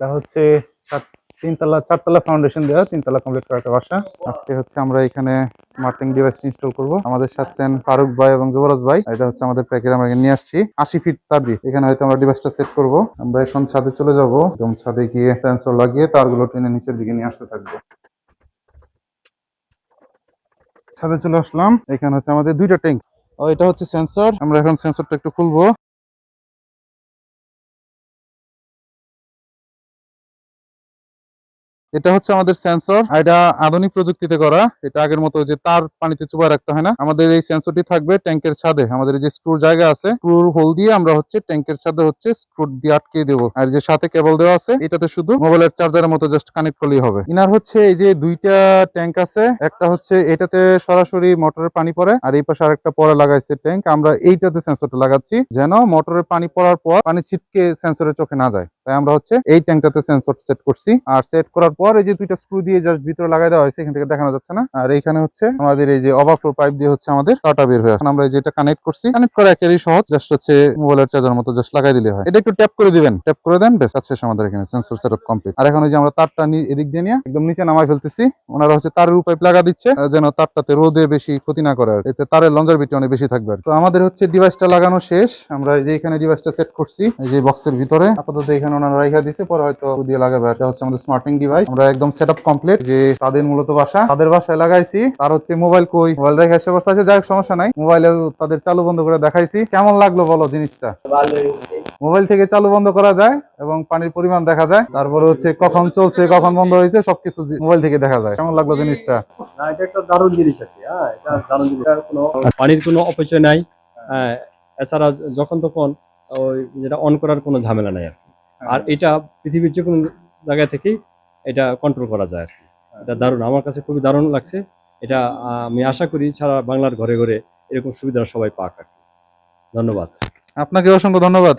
এটা হচ্ছে তিনতলা, চারতলা ফাউন্ডেশন দেওয়া তিনতলা কমপ্লিট করা একটা বাসা। আজকে হচ্ছে আমরা এখানে স্মার্টিং ডিভাইস ইনস্টল করব। আমাদের সাথে আছেন ফারুক ভাই এবং যুবরাজ ভাই। এটা হচ্ছে আমাদের প্যাকেট আমরা এখানে নিয়ে আসছি। আশি ফিট দিয়ে এখানে হয়তো আমরা ডিভাইসটা সেট করব। আমরা এখন ছাদে চলে যাব। এবং ছাদে গিয়ে সেন্সর লাগিয়ে তারগুলো টেনে নিচের দিকে নিয়ে আসতে থাকব। ছাদে চলে আসলাম। এখানে হচ্ছে আমাদের দুইটা ট্যাঙ্ক ও, এটা হচ্ছে সেন্সর আমরা এখন সেন্সরটা একটু খুলবো। এটা হচ্ছে আমাদের সেন্সর এটা আধুনিক প্রযুক্তিতে করা। এটা আগের মতো যে তার পানিতে চুবা রাখতে হয় না। আমাদের এই সেন্সরটি থাকবে ট্যাঙ্কের ছাদে। আমাদের যে স্ক্রুর জায়গা আছে স্ক্রুর হোল দিয়ে আমরা হচ্ছে ট্যাঙ্কের ছাদে হচ্ছে স্ক্রু দিয়ে আটকে দেবো। আর যে সাথে কেবল দেওয়া আছে, এটাতে শুধু মোবাইলের চার্জারের মতো জাস্ট কানেক্ট করলেই হবে। ইনার হচ্ছে এই যে দুইটা ট্যাঙ্ক আছে। একটা হচ্ছে এটাতে সরাসরি মোটরের পানি পড়ে, আর এই পাশে আরেকটা পরে লাগাইছে ট্যাঙ্ক আমরা এইটাতে সেন্সরটা লাগাচ্ছি, যেন মোটরের পানি পড়ার পর পানি ছিটকে সেন্সরের চোখে না যায়। তাই আমরা হচ্ছে এই ট্যাঙ্কটাতে সেন্সর সেট করছি। আর সেট করার পর এই যে দুইটা স্ক্রু দিয়ে জাস্ট ভিতরে লাগাই দেওয়া হয়েছে, এখান থেকে দেখানো যাচ্ছে না। আর এইখানে হচ্ছে আমাদের এই যে ওভারফ্লো পাইপ দিয়ে হচ্ছে আমাদের কাটা বের হয়ে এখন আমরা এই যে এটা কানেক্ট করছি। কানেক্ট করা একেবারেই সহজ। জাস্ট হচ্ছে মোবাইলের চার্জার মতো জাস্ট লাগাই দিলে হয়। এটা একটু ট্যাপ করে দিবেন। ট্যাপ করে দেন বেশ আছে আমাদের এখানে। সেন্সর সেটআপ কমপ্লিট আর এখন যে আমরা তারটা এদিক দিয়ে নিয়ে একদম নিচে নামাই ফেলতেছি। ওনারা হচ্ছে তারের পাইপ লাগা দিচ্ছে যেন তারটাতে রোদে বেশি ক্ষতি না করে। আর। এতে তারের লঞ্জারবিটি অনেক বেশি থাকবে। তো আমাদের হচ্ছে ডিভাইসটা লাগানো শেষ। আমরা এই যে এখানে ডিভাইসটা সেট করছি, এই যে বক্সের ভিতরে। আপাতত এখানে ওনারা রাইখা দিছে পরে হয়তো দিয়ে লাগাবে। এটা হচ্ছে আমাদের স্মার্টিং ডিভাইস আমরা একদম সেটআপ কমপ্লিট যে তাদের মূলত বাসা তাদের বাসায় লাগাইছি। তার হচ্ছে মোবাইল কই? মোবাইল রেখে এসে বসে আছে যাই সমস্যা নাই। মোবাইলে তাদের চালু বন্ধ করে দেখাইছি। কেমন লাগল বলো জিনিসটা? মোবাইল থেকে চালু বন্ধ করা যায় এবং পানির পরিমাণ দেখা যায়। তারপরে হচ্ছে কখন চলছে কখন বন্ধ হয়েছে সবকিছু মোবাইল থেকে দেখা যায়। কেমন লাগল জিনিসটা? এটা একটা দারুণ জিনিস হ্যাঁ এটা দারুণ জিনিস। এটার কোনো পানির কোনো অপচয় নাই। হ্যাঁ এছাড়া যখন তখন ওই যেটা অন করার কোনো ঝামেলা নাই আর আর এটা পৃথিবীর যে কোনো জায়গা থেকেই এটা কন্ট্রোল করা যায় আর কি। এটা দারুণ। আমার কাছে খুবই দারুণ লাগছে। এটা আহ, আমি আশা করি সারা বাংলার ঘরে ঘরে এরকম সুবিধা সবাই পাক আর কি। ধন্যবাদ। আপনাকে অসংখ্য ধন্যবাদ।